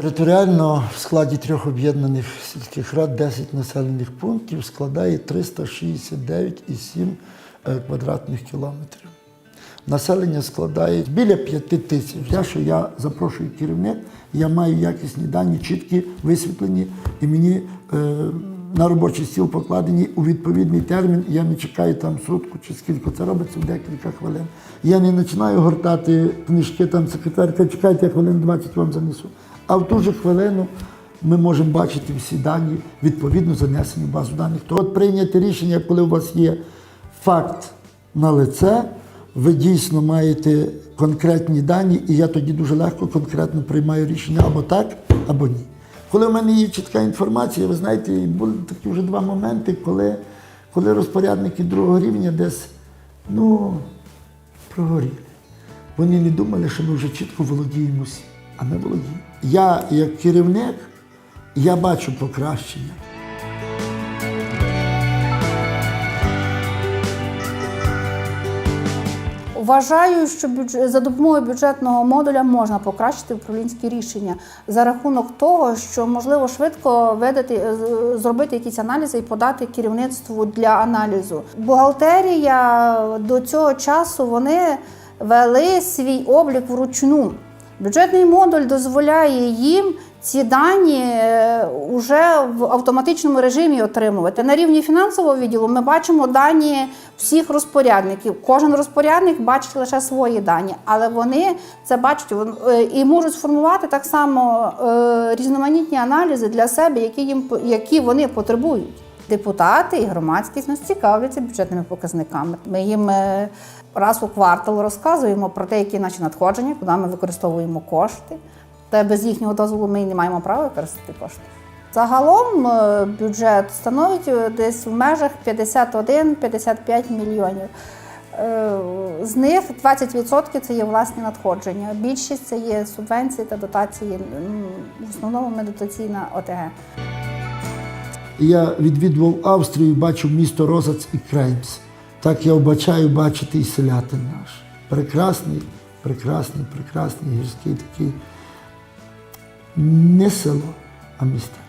Територіально в складі трьох об'єднаних сільських рад 10 населених пунктів складає 369,7 е, квадратних кілометрів. Населення складає біля 5 тисяч. Я, що я запрошую керівник, я маю якісні дані, чіткі, висвітлені, і мені е, на робочий стіл покладені у відповідний термін. Я не чекаю там сутку чи скільки це робиться в декілька хвилин. Я не починаю гортати книжки, там секретарка, чекайте, хвилин 20 вам занесу. А в ту же хвилину ми можемо бачити всі дані відповідно занесені в базу даних. То от прийняти рішення, коли у вас є факт на лице, ви дійсно маєте конкретні дані, і я тоді дуже легко конкретно приймаю рішення або так, або ні. Коли в мене є чітка інформація, ви знаєте, були такі вже два моменти, коли, коли розпорядники другого рівня десь ну, прогоріли. Вони не думали, що ми вже чітко володіємо всім, а ми володіємо. Я, як керівник, я бачу покращення. Вважаю, що за допомогою бюджетного модуля можна покращити управлінські рішення за рахунок того, що можливо швидко видати, е, зробити якісь аналізи і подати керівництву для аналізу. Бухгалтерія до цього часу вони вели свій облік вручну. Бюджетний модуль дозволяє їм ці дані вже в автоматичному режимі отримувати. На рівні фінансового відділу ми бачимо дані всіх розпорядників. Кожен розпорядник бачить лише свої дані, але вони це бачать е, і можуть сформувати так само е, різноманітні аналізи для себе, які їм які вони потребують. Депутати і громадськість нас цікавляться бюджетними показниками. Ми їм е, раз у квартал розказуємо про те, які наші надходження, куди ми використовуємо кошти. Та без їхнього дозволу ми не маємо права використати кошти. Загалом е, бюджет становить е, десь в межах 51-55 мільйонів. З них 20% це є власні надходження. Більшість це є субвенції та дотації. В основному ми дотаційна ОТГ. Я відвідував Австрію, і бачив місто Розац і Креймс. Так я вбачаю бачити і селятин наш. Прекрасний, прекрасний, прекрасний гірський такий не село, а містечко.